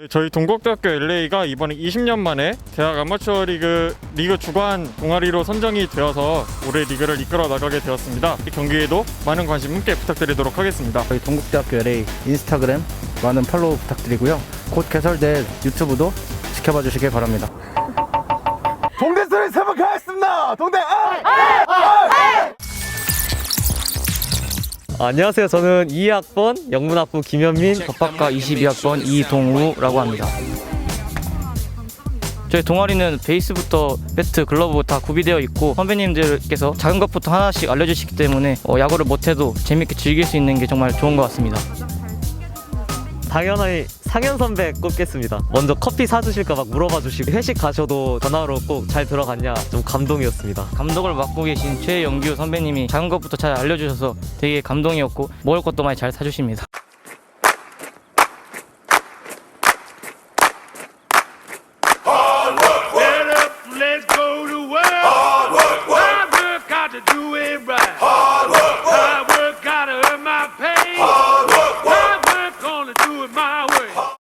네, 저희 동국대학교 LA가 이번에 20년 만에 대학 아마추어 리그 리그 주관 동아리로 선정이 되어서 올해 리그를 이끌어 나가게 되었습니다. 이 경기에도 많은 관심 함께 부탁드리도록 하겠습니다. 저희 동국대학교 LA 인스타그램 많은 팔로우 부탁드리고요. 곧 개설될 유튜브도 지켜봐 주시길 바랍니다. 동대 소리 세번 가겠습니다. 동대 아! 안녕하세요. 저는 2학번 영문학부 김현민, 법학과 22학번 이동우라고 합니다. 저희 동아리는 베이스부터 배트, 글러브 다 구비되어 있고 선배님들께서 작은 것부터 하나씩 알려주시기 때문에 어, 야구를 못해도 재밌게 즐길 수 있는 게 정말 좋은 것 같습니다. 당연히 상현 선배 꼽겠습니다. 먼저 커피 사주실까 막 물어봐 주시고 회식 가셔도 전화로 꼭 잘 들어갔냐 좀 감동이었습니다. 감독을 맡고 계신 최영규 선배님이 작은 것부터 잘 알려주셔서 되게 감동이었고 먹을 것도 많이 잘 사주십니다.